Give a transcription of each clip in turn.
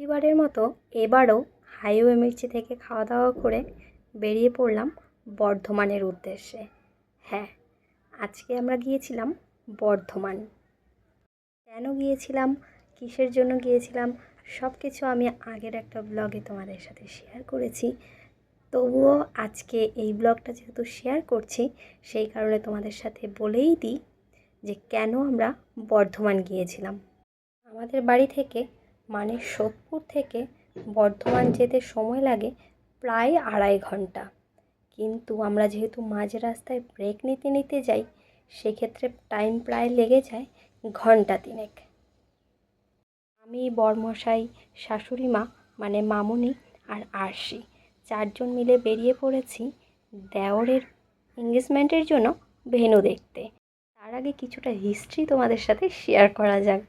প্রতিবারের মতো এবারও হাইওয়ে মির্চি থেকে খাওয়া দাওয়া করে বেরিয়ে পড়লাম বর্ধমানের উদ্দেশ্যে। হ্যাঁ আজকে আমরা গিয়েছিলাম বর্ধমান। কেন গিয়েছিলাম, কিসের জন্য গিয়েছিলাম সব কিছু আমি আগের একটা ব্লগে তোমাদের সাথে শেয়ার করেছি। তবুও আজকে এই ব্লগটা যেহেতু শেয়ার করছি, সেই কারণে তোমাদের সাথে বলেই দিই যে কেন আমরা বর্ধমান গিয়েছিলাম। আমাদের বাড়ি থেকে মানে সোদপুর থেকে বর্ধমান যেতে সময় লাগে প্রায় আড়াই ঘণ্টা। কিন্তু আমরা যেহেতু মাঝ রাস্তায় ব্রেক নিতে নিতে যাই, সেক্ষেত্রে টাইম প্রায় লেগে যায় ঘণ্টা তিনেক। আমি, বরমশাই, শাশুড়ি মা মানে মামুনি আর আরশি চারজন মিলে বেরিয়ে পড়েছি দেওরের এঙ্গেজমেন্টের জন্য ভেন্যু দেখতে। তার আগে কিছুটা হিস্ট্রি তোমাদের সাথে শেয়ার করা যাক।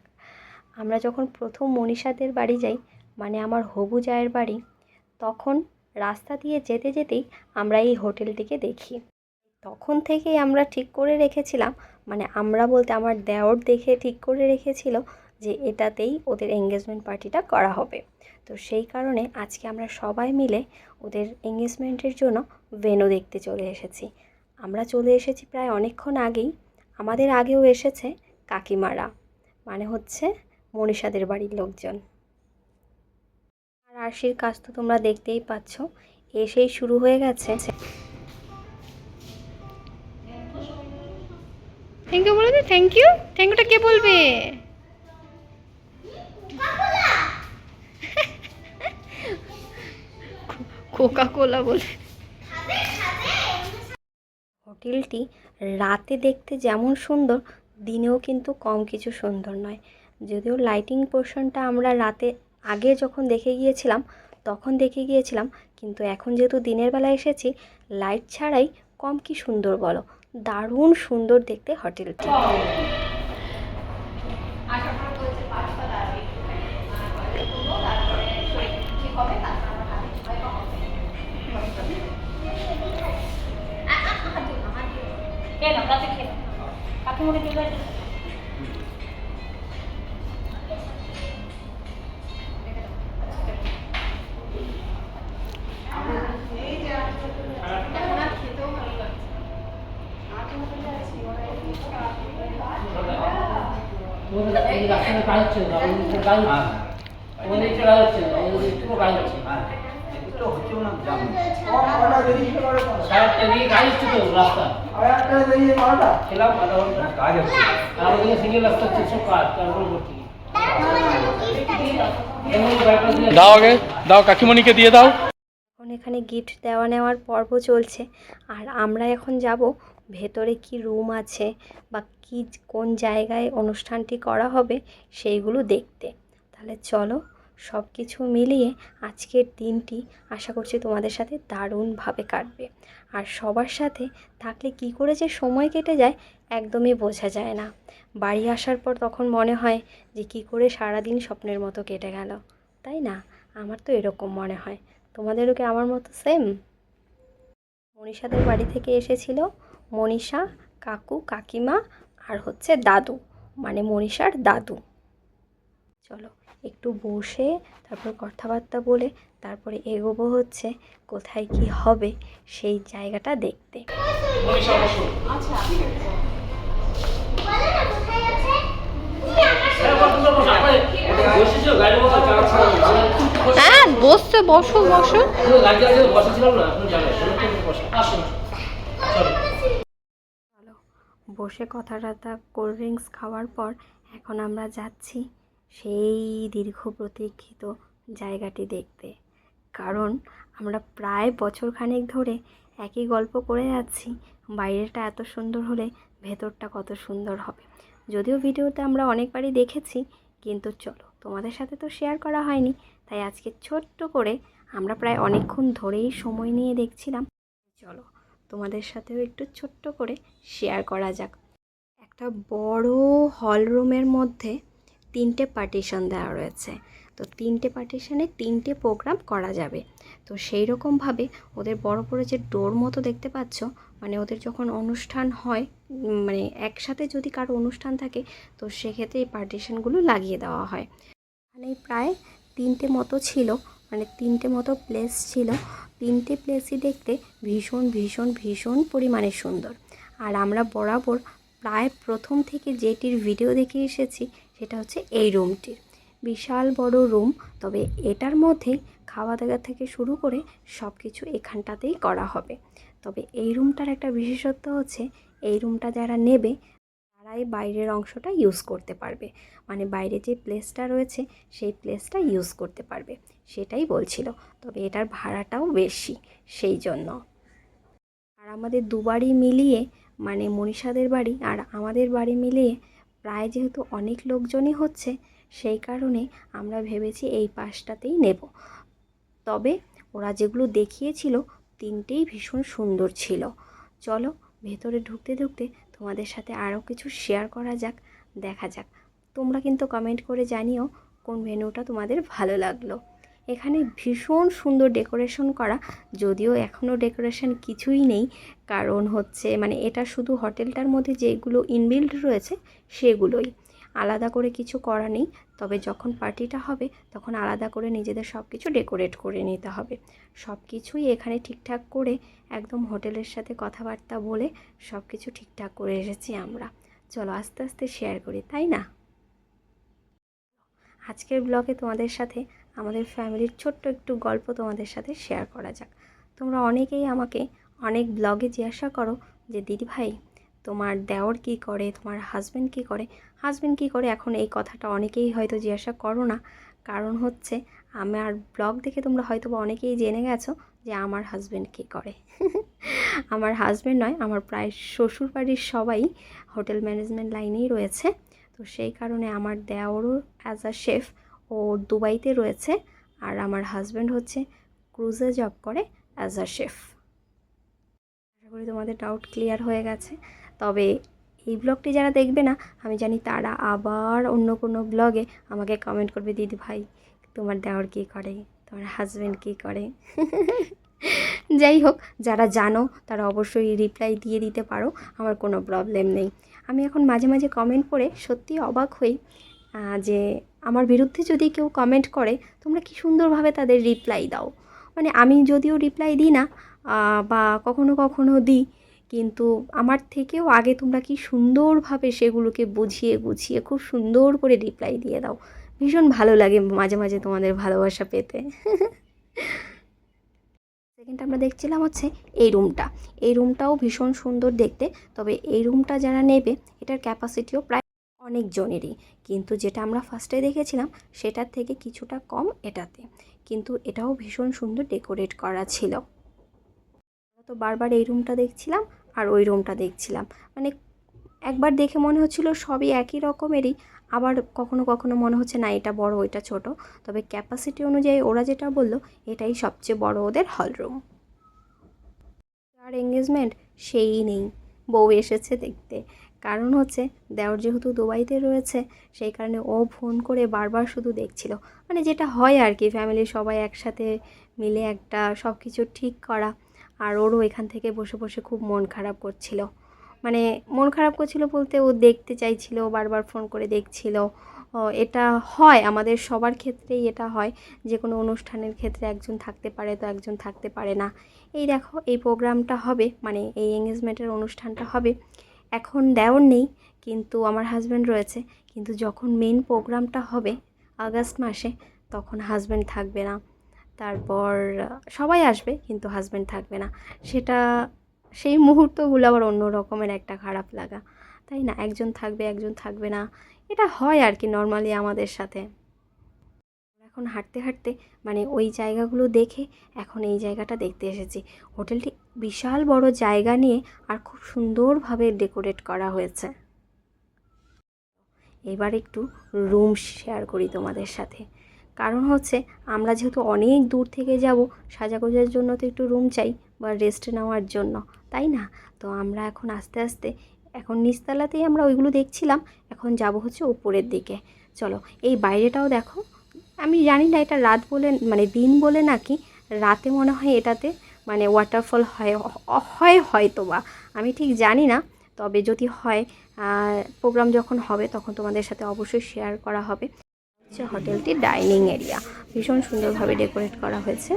আমরা যখন প্রথম মনীষাদের বাড়ি যাই মানে আমার হবু জায়ের বাড়ি, তখন রাস্তা দিয়ে যেতে যেতেই আমরা এই হোটেলটিকে দেখি। তখন থেকেই আমরা ঠিক করে রেখেছিলাম মানে আমরা বলতে আমার দেওর দেখে ঠিক করে রেখেছিল যে এটাতেই ওদের এঙ্গেজমেন্ট পার্টিটা করা হবে। তো সেই কারণে আজকে আমরা সবাই মিলে ওদের এঙ্গেজমেন্টের জন্য ভেন্যু দেখতে চলে এসেছি। আমরা চলে এসেছি প্রায় অনেকক্ষণ আগেই, আমাদের আগেও এসেছে কাকিমারা মানে হচ্ছে মনীষাদের বাড়ির লোকজন। আর আরশির কাজ তো তোমরা দেখতেই পাচ্ছ এসেই শুরু হয়ে গেছে। থ্যাংক ইউ বলে থ্যাংক ইউ থ্যাংক ইউটা কে বলবে? কোকা কোলা বলে। হোটেলটি রাতে দেখতে যেমন সুন্দর দিনেও কিন্তু কম কিছু সুন্দর নয়। যদিও লাইটিং পোর্শনটা আমরা রাতে আগে যখন দেখে গিয়েছিলাম, তখন দেখে গিয়েছিলাম, কিন্তু এখন যেহেতু দিনের বেলা এসেছি লাইট ছাড়াই কম কি সুন্দর বলো? দারুণ সুন্দর দেখতে হোটেলটি হচ্ছে দাও আগে, দাও, কাকিমণিকে দিয়ে দাও। এখন এখানে গিফট দেওয়া নেওয়ার পর্ব চলছে, আর আমরা এখন যাব ভেতরে কি রুম আছে বা কি কোন জায়গায় অনুষ্ঠানটি করা হবে সেইগুলো দেখতে। তাহলে চলো সব কিছু মিলিয়ে আজকের দিনটি আশা করছি তোমাদের সাথে দারুণভাবে কাটবে। আর সবার সাথে থাকলে কি করে যে সময় কেটে যায় একদমই বোঝা যায় না। বাড়ি আসার পর তখন মনে হয় যে কি করে সারাদিন স্বপ্নের মতো কেটে গেল। তাই না? আমার তো এরকম মনে হয়। তোমাদেরও কি আমার মতো সেম? মনীষাদের বাড়ি থেকে এসেছিল মনীষা কাকু কাকিমা আর হচ্ছে দাদু। মানে মনীষার দাদু। চলো একটু বসে তারপর কথাবার্তা বলে তারপরে এগোবো হচ্ছে কোথায় কি হবে সেই জায়গাটা দেখতে। চালাচ্ছিল হ্যাঁ বসতে বসো বসো। চালাতে বসেছিলাম না এখন যাবে বসে আসুন চলো চলো বসে কথা কোল্ড ড্রিঙ্কস খাওয়ার পর এখন আমরা যাচ্ছি সেই দীর্ঘ প্রতীক্ষিত জায়গাটি দেখতে। কারণ আমরা প্রায় বছরখানেক ধরে একই গল্প করে যাচ্ছি, বাইরেটা এত সুন্দর হলে ভেতরটা কত সুন্দর হবে। যদিও ভিডিওতে আমরা অনেকবারই দেখেছি, কিন্তু চলো তোমাদের সাথে তো শেয়ার করা হয়নি, তাই আজকে ছোট্ট করে আমরা প্রায় অনেকক্ষণ ধরেই সময় নিয়ে দেখছিলাম। চলো তোমাদের সাথেও একটু ছোট্ট করে শেয়ার করা যাক। একটা বড় হল রুমের মধ্যে তিনটে পার্টিশন দেওয়া রয়েছে। তো তিনটে পার্টিশনে তিনটে প্রোগ্রাম করা যাবে। তো সেই রকমভাবে ওদের বড় বড় যে ডোর মতো দেখতে পাচ্ছ মানে ওদের যখন অনুষ্ঠান হয় মানে একসাথে যদি কারও অনুষ্ঠান থাকে, তো সেক্ষেত্রে এই পার্টিশনগুলো লাগিয়ে দেওয়া হয়। মানে প্রায় তিনটে মতো ছিল। মানে তিনটে মতো প্লেস ছিল। তিনটে প্লেসই দেখতে ভীষণ ভীষণ ভীষণ পরিমাণে সুন্দর। আর আমরা বরাবর প্রায় প্রথম থেকে যেটির ভিডিও দেখে এসেছি, সেটা হচ্ছে এই রুমটির বিশাল বড় রুম তবে এটার মধ্যেই খাওয়া দাওয়া থেকে শুরু করে সব কিছু এখানটাতেই করা হবে। তবে এই রুমটার একটা বিশেষত্ব হচ্ছে, এই রুমটা যারা নেবে তারাই বাইরের অংশটা ইউজ করতে পারবে। মানে বাইরে যে প্লেসটা রয়েছে, সেই প্লেসটা ইউজ করতে পারবে। সেটাই বলছিল। তবে এটার ভাড়াটাও বেশি, সেই জন্য। আর আমাদের দুবারই মিলিয়ে মানে মনীষাদের বাড়ি আর আমাদের বাড়ি মিলিয়ে প্রায় যেহেতু অনেক লোকজনই হচ্ছে, সেই কারণে আমরা ভেবেছি এই পাশটাতেই নেব। তবে ওরা যেগুলো দেখিয়েছিল, তিনটেই ভীষণ সুন্দর ছিল। চলো, ভেতরে ঢুকতে ঢুকতে তোমাদের সাথে আরও কিছু শেয়ার করা যাক, দেখা যাক। তোমরা কিন্তু কমেন্ট করে জানিও কোন ভেন্যুটা তোমাদের ভালো লাগল। এখানে ভীষণ সুন্দর ডেকোরেশন করা, যদিও এখনও ডেকোরেশন কিছুই নেই। কারণ হচ্ছে মানে এটা শুধু হোটেলটার মধ্যে যেগুলো ইনবিল্ড রয়েছে, সেগুলোই। আলাদা করে কিছু করা নেই। তবে যখন পার্টিটা হবে, তখন আলাদা করে নিজেদের সব কিছু ডেকোরেট করে নিতে হবে। সব কিছুই এখানে ঠিকঠাক করে একদম হোটেলের সাথে কথাবার্তা বলে সব কিছু ঠিকঠাক করে এসেছি আমরা। চলো আস্তে আস্তে শেয়ার করি, তাই না? আজকের ব্লগে তোমাদের সাথে আমাদের ফ্যামিলির ছোট্ট একটু গল্প তোমাদের সাথে শেয়ার করা যাক। তোমরা অনেকেই আমাকে অনেক ব্লগে জিজ্ঞাসা করো যে দিদি ভাই তোমার দেওর কী করে, তোমার হাজব্যান্ড কী করে? হাজব্যান্ড কী করে? এখন এই কথাটা অনেকেই হয়তো জিজ্ঞাসা করো না। কারণ হচ্ছে আমার ব্লগ দেখে তোমরা হয়তো বা অনেকেই জেনে গেছো যে আমার হাজব্যান্ড কী করে। আমার হাজব্যান্ড নয়, আমার প্রায় শ্বশুর বাড়ির সবাই হোটেল ম্যানেজমেন্ট লাইনেই রয়েছে। তো সেই কারণে আমার দেওরও অ্যাজ আ শেফ ও দুবাইতে রয়েছে। আর আমার হাজব্যান্ড হচ্ছে ক্রুজে জব করে অ্যাজ আ শেফ আশা করি তোমাদের ডাউট ক্লিয়ার হয়ে গেছে। তবে এই ব্লগটি যারা দেখবে না, আমি জানি তারা আবার অন্য কোনো ব্লগে আমাকে কমেন্ট করবে, দিদি ভাই, তোমার দেওর কী করে? তোমার হাজব্যান্ড কী করে? যাই হোক, যারা জানো, তারা অবশ্যই রিপ্লাই দিয়ে দিতে পারো, আমার কোনো প্রবলেম নেই। আমি এখন মাঝে মাঝে কমেন্ট পড়ে সত্যি অবাক হই যে আমার বিরুদ্ধে যদি কেউ কমেন্ট করে, তোমরা কি সুন্দরভাবে তাদের রিপ্লাই দাও? মানে আমি যদিও রিপ্লাই দিই না বা কখনো কখনো দিই কিন্তু আমার থেকেও আগে তোমরা কি সুন্দরভাবে সেগুলোকে বুঝিয়ে, গুছিয়ে, খুব সুন্দর করে রিপ্লাই দিয়ে দাও। ভীষণ ভালো লাগে মাঝে মাঝে তোমাদের ভালোবাসা পেতে। সেকেন্ড আমরা দেখছিলাম হচ্ছে এই রুমটা এই রুমটাও ভীষণ সুন্দর দেখতে, তবে এই রুমটা যারা নেবে, এটার ক্যাপাসিটিও প্রায় অনেক জনেরই। কিন্তু যেটা আমরা ফার্স্টে দেখেছিলাম, সেটার থেকে কিছুটা কম এটাতে। কিন্তু এটাও ভীষণ সুন্দর ডেকোরেট করা ছিল। তো বারবার এই রুমটা দেখছিলাম আর ওই রুমটা দেখছিলাম। মানে একবার দেখে মনে হচ্ছিল সবই একই রকমেরই, আবার কখনো কখনো মনে হচ্ছে, না, এটা বড়, ওইটা ছোট। তবে ক্যাপাসিটি অনুযায়ী ওরা যেটা বলল, এটাই সবচেয়ে বড় ওদের হল রুম আর এঙ্গেজমেন্ট সেই নেই, বউ এসেছে দেখতে। কারণ হচ্ছে, দেওর যেহেতু দুবাইতে রয়েছে, সেই কারণে ও ফোন করে বারবার শুধু দেখছিল। মানে যেটা হয় আর কি ফ্যামিলির সবাই একসাথে মিলে একটা সব কিছু ঠিক করা। আর ওরও এখান থেকে বসে বসে খুব মন খারাপ করছিল। মানে মন খারাপ করছিল বলতে ও দেখতে চাইছিল, বারবার ফোন করে দেখছিল। এটা হয়, আমাদের সবার ক্ষেত্রেই এটা হয়। যে কোনো অনুষ্ঠানের ক্ষেত্রে একজন থাকতে পারে তো একজন থাকতে পারে না। এই দেখো, এই প্রোগ্রামটা হবে মানে এই এঙ্গেজমেন্টের অনুষ্ঠানটা হবে। এখন দেওর নেই, কিন্তু আমার হাজব্যান্ড রয়েছে। কিন্তু যখন মেন প্রোগ্রামটা হবে আগস্ট মাসে, তখন হাজব্যান্ড থাকবে না। তারপর সবাই আসবে, কিন্তু হাজব্যান্ড থাকবে না। সেটা, সেই মুহূর্তগুলো আবার অন্য রকমের একটা খারাপ লাগা, তাই না? একজন থাকবে একজন থাকবে না, এটা হয় আর কি নর্মালি আমাদের সাথে। এখন হাঁটতে হাঁটতে মানে ওই জায়গাগুলো দেখে এখন এই জায়গাটা দেখতে এসেছি। হোটেলটি বিশাল বড় জায়গা নিয়ে আর খুব সুন্দরভাবে ডেকোরেট করা হয়েছে। এবার একটু রুম শেয়ার করি তোমাদের সাথে। কারণ হচ্ছে আমরা যেহেতু অনেক দূর থেকে যাব, সাজাগোজার জন্য তো একটু রুম চাই বা রেস্ট নেওয়ার জন্য, তাই না? তো আমরা এখন আস্তে আস্তে, এখন নিচতলাতেই আমরা ওইগুলো দেখছিলাম, এখন যাব হচ্ছে উপরের দিকে। চলো, এই বাইরেটাও দেখো। আমি জানি না এটা রাত বলে মানে দিন বলে নাকি রাতে মনে হয় এটাতে মানে ওয়াটারফল হয় হয় হয়তো বা, আমি ঠিক জানি না। তবে যদি হয় প্রোগ্রাম যখন হবে তখন তোমাদের সাথে অবশ্যই শেয়ার করা হবে। হচ্ছে হোটেলটি ডাইনিং এরিয়া। ভীষণ সুন্দরভাবে ডেকোরেট করা হয়েছে।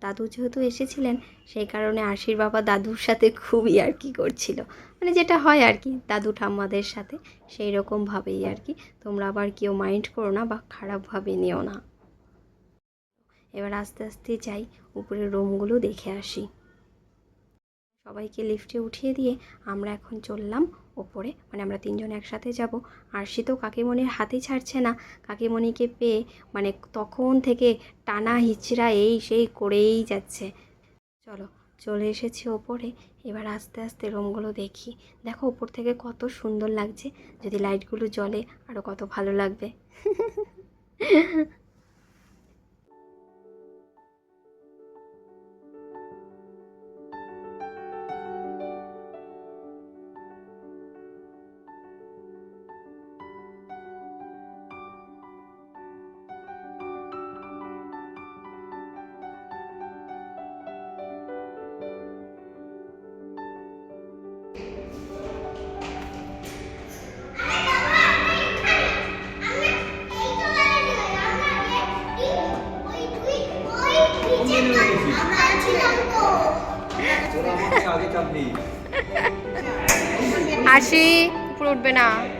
দাদু যেহেতু এসেছিলেন, সেই কারণে আশির বাবা দাদুর সাথে খুবই আর কি করছিল। মানে যেটা হয় আর কি, দাদু ঠাম্মাদের সাথে, সেই রকমভাবেই আর কি। তোমরা আবার কেউ মাইন্ড করো না বা খারাপভাবে নিও না। এবার আস্তে আস্তে যাই, উপরের রুমগুলো দেখে আসি। সবাইকে লিফটে উঠিয়ে দিয়ে আমরা এখন চললাম ওপরে মানে আমরা তিনজন একসাথে যাব। আর সে তো কাকিমণির হাতেই ছাড়ছে না। কাকিমণিকে পেয়ে মানে তখন থেকে টানা হিচড়া এই সেই করেই যাচ্ছে। চলো, চলে এসেছি ওপরে। এবার আস্তে আস্তে রুমগুলো দেখি। দেখো ওপর থেকে কত সুন্দর লাগছে। যদি লাইটগুলো জ্বলে আরও কত ভালো লাগবে। উপরে উঠবে না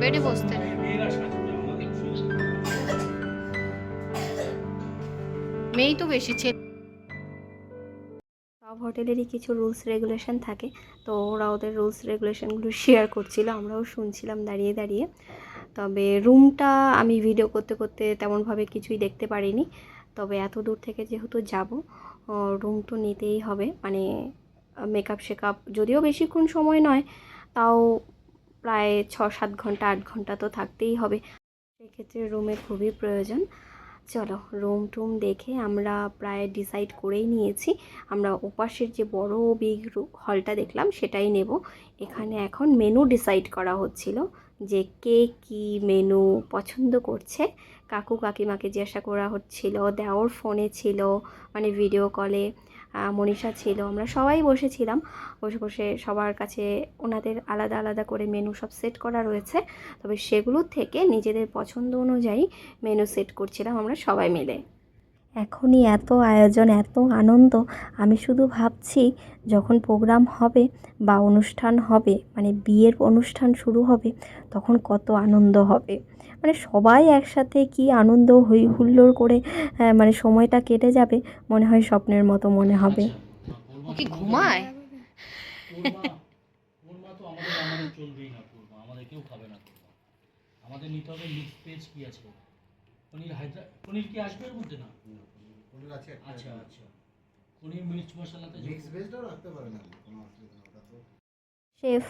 বেডে বসতে। মেয়েরা মেয়েই তো বেশি ছেলে সব হোটেলেরই কিছু রুলস রেগুলেশন থাকে তো ওরা ওদের রুলস রেগুলেশনগুলো শেয়ার করছিল আমরাও শুনছিলাম দাঁড়িয়ে দাঁড়িয়ে। তবে রুমটা আমি ভিডিও করতে করতে তেমনভাবে কিছুই দেখতে পারিনি তবে এত দূর থেকে যেহেতু যাব রুম তো নিতেই হবে মানে মেকআপ শেকআপ যদিও বেশিক্ষণ সময় নয় তাও প্রায় ছ সাত ঘণ্টা, আট ঘণ্টা তো থাকতেই হবে। সেক্ষেত্রে রুমের খুবই প্রয়োজন। চলো রুম টুম দেখে আমরা প্রায় ডিসাইড করেই নিয়েছি। আমরা ওপাশের যে বড় বিগ হলটা দেখলাম, সেটাই নেব। এখানে এখন মেনু ডিসাইড করা হচ্ছিল যে কে কি মেনু পছন্দ করছে। কাকু কাকিমাকে জিজ্ঞাসা করা হচ্ছিল, দেওর ফোনে ছিল মানে ভিডিও কলে মনীষা ছিল। আমরা সবাই বসেছিলাম। বসে বসে সবার কাছে ওনাদের আলাদা আলাদা করে মেনু সব সেট করা রয়েছে। তবে সেগুলোর থেকে নিজেদের পছন্দ অনুযায়ী মেনু সেট করছিলাম আমরা সবাই মিলে। এখনই এত আয়োজন, এত আনন্দ, আমি শুধু ভাবছি যখন প্রোগ্রাম হবে বা অনুষ্ঠান হবে মানে বিয়ের অনুষ্ঠান শুরু হবে, তখন কত আনন্দ হবে। মানে সবাই একসাথে কি আনন্দ হই হুল্লোড় করে মানে সময়টা কেটে যাবে মনে হয় স্বপ্নের মতো মনে হবে ও কি ঘুমায় চলবেই না আমাদের কেউ খাবে না আমাদের নিতে হবে মিক্স ভেজ কি আছে পনির হায়দ্রা পনির কি আসবে এর মধ্যে না পনির আছে আচ্ছা আচ্ছা পনির মির্চ মশলাতে মিক্স ভেজটাও রাখতে পারেন আপনি কোনো অসুবিধা নেই ওটা তো শেফ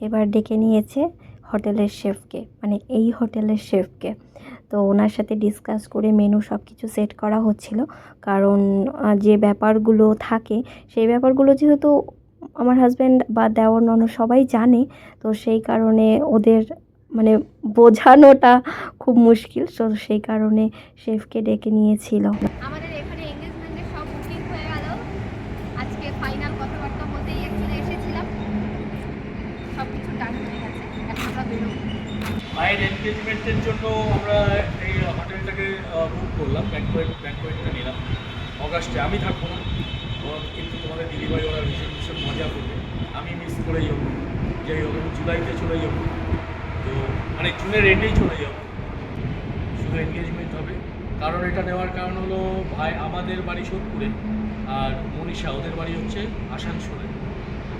এবার ডেকে নিয়েছে হোটেলের শেফকে মানে এই হোটেলের শেফকে। তো ওনার সাথে ডিসকাস করে মেনু সব কিছু সেট করা হচ্ছিল। কারণ যে ব্যাপারগুলো থাকে, সেই ব্যাপারগুলো যেহেতু আমার হাজব্যান্ড বা দেওয়ার নন সবাই জানে, তো সেই কারণে ওদের মানে বোঝানোটা খুব মুশকিল। তো সেই কারণে শেফকে ডেকে নিয়েছিল। আমাদের এখানে এঙ্গেজমেন্টের সব বুকিং হয়ে গেল। আজকে ফাইনাল কথাবার্তা এনগেজমেন্টের জন্য আমরা এই হোটেলটাকে বুক করলাম। নিলাম। অগাস্টে আমি থাকব না। কিন্তু তোমাদের দিদিভাই ওরা ভীষণ ভীষণ মজা করবে। আমি মিস করে যাব। যাই হোক, আমি জুলাইতে চলে যাব। তো মানে জুনের এন্ডেই চলে যাব। শুধু এনগেজমেন্ট হবে। কারণ এটা নেওয়ার কারণ হলো, ভাই, আমাদের বাড়ি সোদপুরে আর মনীষা, ওদের বাড়ি হচ্ছে আসানসোলে।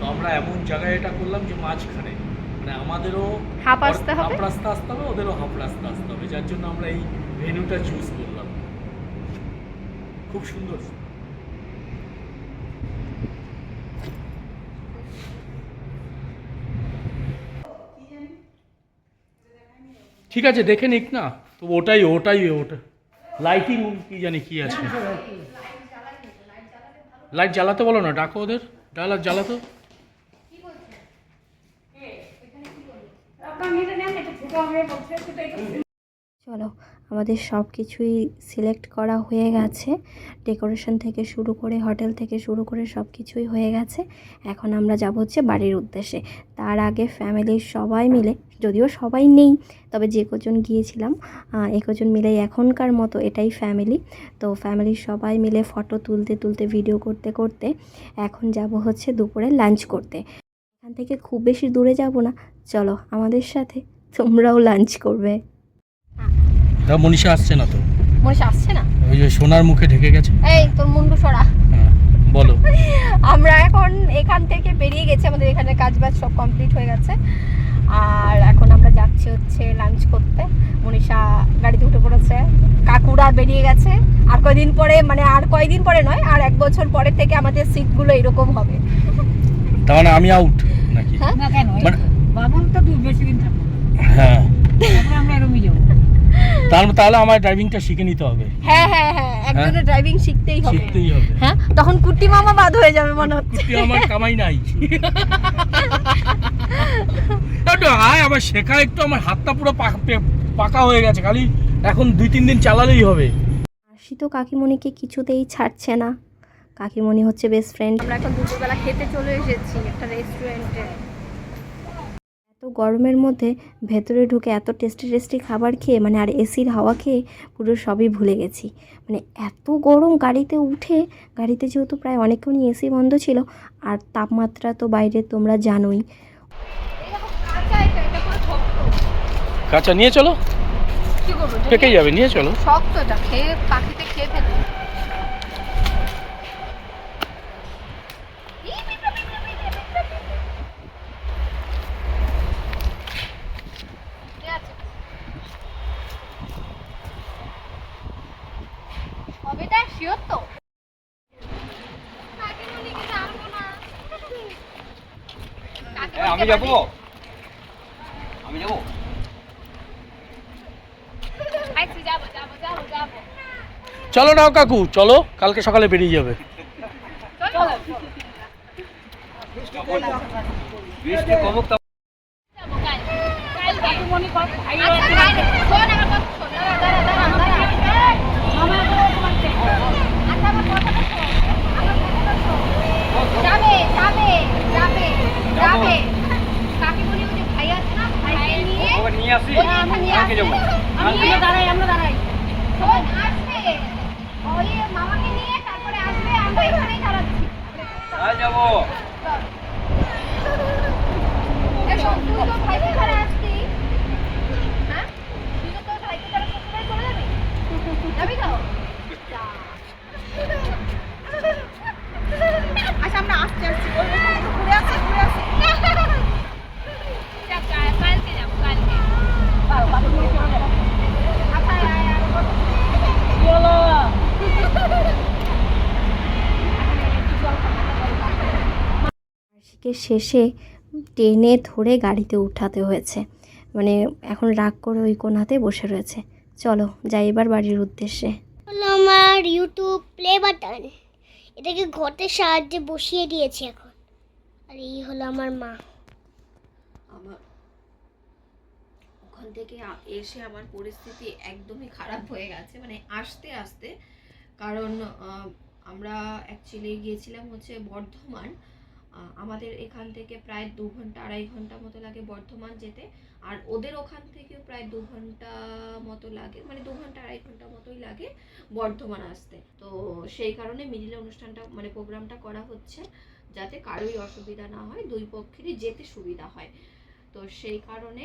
তো আমরা এমন জায়গায় এটা করলাম যে মাঝখানে। মানে আমাদেরও হাফ আসতে হবে? হাফ রাস্তা আসতে হবে ওদেরও হাফ রাস্তা আসতে হবে যার জন্য আমরা এই ভেন্যুটা চুজ করলাম। খুব সুন্দর। ঠিক আছে দেখে নিক না। তো ওটাই ওটাই ওটা লাইটিং কি জানি কি আছে। লাইট জ্বালাতে বলো না ডাকো ওদের। ডালা জ্বালাতো। চলো আমাদের সব কিছুই সিলেক্ট করা হয়ে গেছে। ডেকোরেশন থেকে শুরু করে হোটেল থেকে শুরু করে সব কিছুই হয়ে গেছে। এখন আমরা যাব হচ্ছে বাড়ির উদ্দেশ্যে। তার আগে ফ্যামিলির সবাই মিলে যদিও সবাই নেই তবে যে কজন গিয়েছিলাম আহ, এ কজন মিলে এখনকার মতো এটাই ফ্যামিলি তো ফ্যামিলির সবাই মিলে ফটো তুলতে তুলতে ভিডিও করতে করতে এখন যাব হচ্ছে দুপুরে লাঞ্চ করতে। এখান থেকে খুব বেশি দূরে যাব না। চলো আমাদের সাথে। তোমরাও লাঞ্চ করবে। তা মনীষা আসছে না তো। মনীষা আসছে না? ওই যে সোনার মুখে ঢেকে গেছে। এই তোর মুন্ডু সরা। হ্যাঁ বলো। আমরা এখন এখান থেকে বেরিয়ে গেছি। আমাদের এখানে কাজ বাজ সব কমপ্লিট হয়ে গেছে। আর এখন আমরা যাচ্ছি হচ্ছে লাঞ্চ করতে। মনীষা গাড়িতে উঠে পড়েছে। কাকুরা বেরিয়ে গেছে। আর কয়দিন পরে মানে আর কয়দিন পরে নয় আর এক বছর পরে থেকে আমাদের সিটগুলো এরকম হবে। তার মানে আমি আউট নাকি? না কেন? মানে বাবুন তো দু বেশি দিন থাকব। হ্যাঁ। তারপরে আমরা এরমই যাব। তার তাহলে আমার ড্রাইভিংটা শিখে নিতে হবে। হ্যাঁ হ্যাঁ হ্যাঁ। একজনের ড্রাইভিং শিখতেই হবে। শিখতেই হবে। হ্যাঁ? তখন কুটি মামা বাদ হয়ে যাবে মনে হচ্ছে। কুটি আমার কামাই নাই। একটু আয় আমার শেখা একটু আমার হাতটা পুরো পাকা পাকা হয়ে গেছে। খালি এখন দুই তিন দিন চালালেই হবে। আশি তো কাকিমণিকে কিছুতেই ছাড়ছে না। কাকিমণি হচ্ছে বেস্ট ফ্রেন্ড আমরা এখন দুপুরবেলা খেতে চলে এসেছি একটা রেস্টুরেন্টে এত গরমের মধ্যে ভেতরে ঢুকে এত টেস্টি টেস্টি খাবার খেয়ে মানে আর এসির হাওয়া খেয়ে পুরো সবই ভুলে গেছি। মানে এত গরম গাড়িতে উঠে গাড়িতে যেহেতু প্রায় অনেকক্ষণই এসি বন্ধ ছিল আর তাপমাত্রা তো বাইরে তোমরা জানোই। কাঁচা এটা এটা পুরো শক্ত। কাঁচা নিয়ে চলো। পেকে যাবে নিয়ে চলো। শক্ত এটা খেয়ে পাখিতে খেয়ে ফেলবে ই, পিঁপড়ে, পিঁপড়ে, পিঁপড়ে, পিঁপড়ে, পিঁপড়ে। ঠিক আছে। কবেটা শিওর তো কাকিমণিকে জানব না হ্যাঁ, আমি যাব। আমি যাব। চলো নাও কাকু চলো কালকে সকালে বেরিয়ে যাবে। যাব। আসি? ওই যে এখানে নিয়ে কালকে আসবে। যাব। আমরা দাঁড়াই আমরা দাঁড়াই। যাব আসবে। ওই মামাকে নিয়ে তারপরে আসবে আমরা এখানেই দাঁড়াচ্ছি আজ যাব এ শোন, তুই তো ভাইকে ছাড়া আসতি হ্যাঁ তুই তো তোর ভাইকে ছাড়া শ্বশুরবাড়ি চলে যাবি যাবি তো যা। আচ্ছা আমরা আসতে আসছি ওই ওখানে একটু ঘুরে আসি ঘুরে আসি যা, যা, কালকে যাব কালকে আচ্ছা আয়, আয়, আয়, বার্ষিকের শেষে টেনে ধরে গাড়িতে উঠাতে হয়েছে। মানে এখন রাগ করে ওই কোনাতে বসে রয়েছে। চলো যাই এবার বাড়ির উদ্দেশ্যে। হলো আমার ইউটিউব প্লে বাটন এটাকে ঘটের সাহায্যে বসিয়ে দিয়েছি এখন। আর এই হলো আমার মা। আমার ওখান থেকে এসে আমার পরিস্থিতি একদমই খারাপ হয়ে গেছে। মানে আসতে আসতে কারণ আমরা অ্যাকচুয়ালি গিয়েছিলাম হচ্ছে বর্ধমান। আমাদের এখান থেকে প্রায় দু ঘণ্টা, আড়াই ঘণ্টা মতো লাগে বর্ধমান যেতে। আর ওদের ওখান থেকেও প্রায় দু ঘণ্টা মতো লাগে মানে দু ঘণ্টা, আড়াই ঘণ্টা মতোই লাগে বর্ধমান আসতে। তো সেই কারণে মিডিলে অনুষ্ঠানটা মানে প্রোগ্রামটা করা হচ্ছে যাতে কারোই অসুবিধা না হয়, দুই পক্ষেরই যেতে সুবিধা হয়। তো সেই কারণে,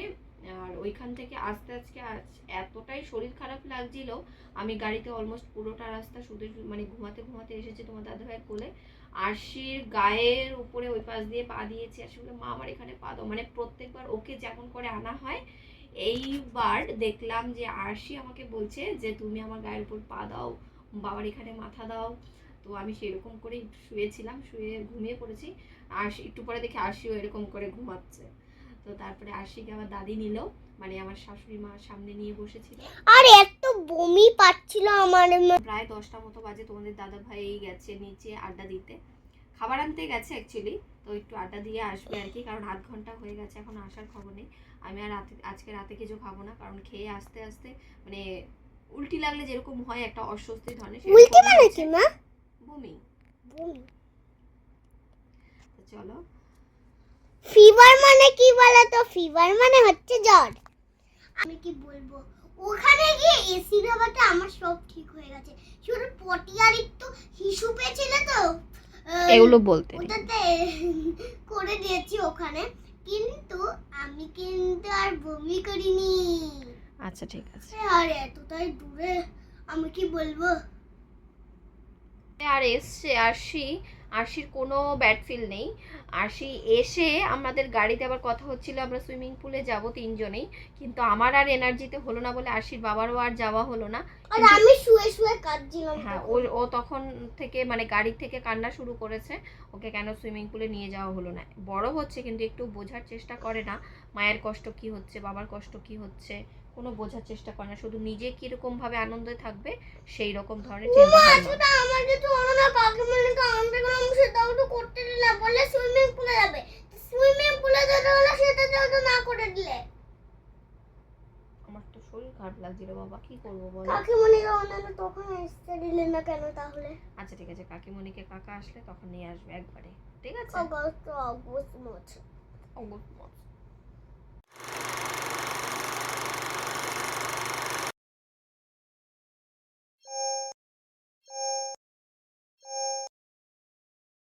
আর ওইখান থেকে আসতে আজকে আজ এতটাই শরীর খারাপ লাগছিল, আমি গাড়িতে অলমোস্ট পুরোটা রাস্তা শুধু মানে ঘুমাতে ঘুমাতে এসেছি তোমার দাদাভাইয়ের কোলে। আরশির গায়ের উপরে ওই পাশ দিয়ে পা দিয়েছি, আর সে বলে মা আমার এখানে পা দাও। মানে প্রত্যেকবার ওকে যেমন করে আনা হয়, এইবার দেখলাম যে আরশি আমাকে বলছে যে, তুমি আমার গায়ের উপর পা দাও, বাবার এখানে মাথা দাও। তো আমি সেরকম করেই শুয়েছিলাম, শুয়ে ঘুমিয়ে পড়েছি। আর একটু পরে দেখি আরশিও এরকম করে ঘুমাচ্ছে। তো তারপরে আরশিকে আমার দাদি নিল মানে আমার শাশুড়ি মা সামনে নিয়ে বসেছিল। আর বমি পাচ্ছিল আমার। প্রায় দশটা মতো বাজে তোমাদের দাদা ভাই এই গেছে নিচে আড্ডা দিতে। খাবার আনতে গেছে অ্যাকচুয়ালি তো একটু আড্ডা দিয়ে আসবে আর কি কারণ আধ ঘণ্টা হয়ে গেছে এখন আসার খবর নেই। আমি আর রাতে আজকে রাতে কিছু খাব না কারণ খেয়ে আস্তে আস্তে মানে উল্টি লাগলে যেরকম হয় একটা অস্বস্তি ধরনের উল্টে মানে কি মা? বমি। বমি। চলো। ফিভার মানে কি বলো তো ফিভার মানে হচ্ছে জ্বর। আমি কি বলব? ওখানে গিয়ে এসি ব্যাপারটা আমার সব ঠিক হয়ে গেছে। শুধু পটি আর একটু হিসু পেয়েছিল তো? আহ, বলতে ওটাতে করে দিয়েছি ওখানে। কিন্তু আমি কিন্তু আর বমি করিনি। আচ্ছা ঠিক আছে। আর এতটাই দূরে আমি কি বলব? আর এসছে আরশি আরশির কোনো ব্যাড ফিল নেই। আরশি এসে আমাদের গাড়িতে আবার কথা হচ্ছিল আমরা সুইমিং পুলে যাব তিনজনেই। কিন্তু আমার আর এনার্জিতে হলো না বলে আরশির বাবারও আর যাওয়া হলো না। আর আমি শুয়ে শুয়ে কাঁদছিলাম হ্যাঁ ও ও তখন থেকে মানে গাড়ি থেকে কান্না শুরু করেছে। ওকে কেন সুইমিং পুলে নিয়ে যাওয়া হলো না? বড় হচ্ছে কিন্তু একটু বোঝার চেষ্টা করে না। মায়ের কষ্ট কি হচ্ছে? বাবার কষ্ট কি হচ্ছে? কোনো বোঝার চেষ্টা করে না। শুধু নিজে কীরকম ভাবে আনন্দে থাকবে সেই রকম ধরনের চিন্তা ভাবনা। সেটাও তো করতে দিলে না বললে সুইমিং পুলে যাবে। সুইমিং পুলে যেতে হলে সেটা তো না করে দিলে। আমার তো শরীর খারাপ লাগছিল বাবা কি করব বলো? তখন আসতে দিলে না কেন তাহলে? আচ্ছা ঠিক আছে কাকিমণিকে কাকা আসলে তখন নিয়ে আসবে একবারে ঠিক আছে? অগস্ট অগস্ট মাস অবশ্যই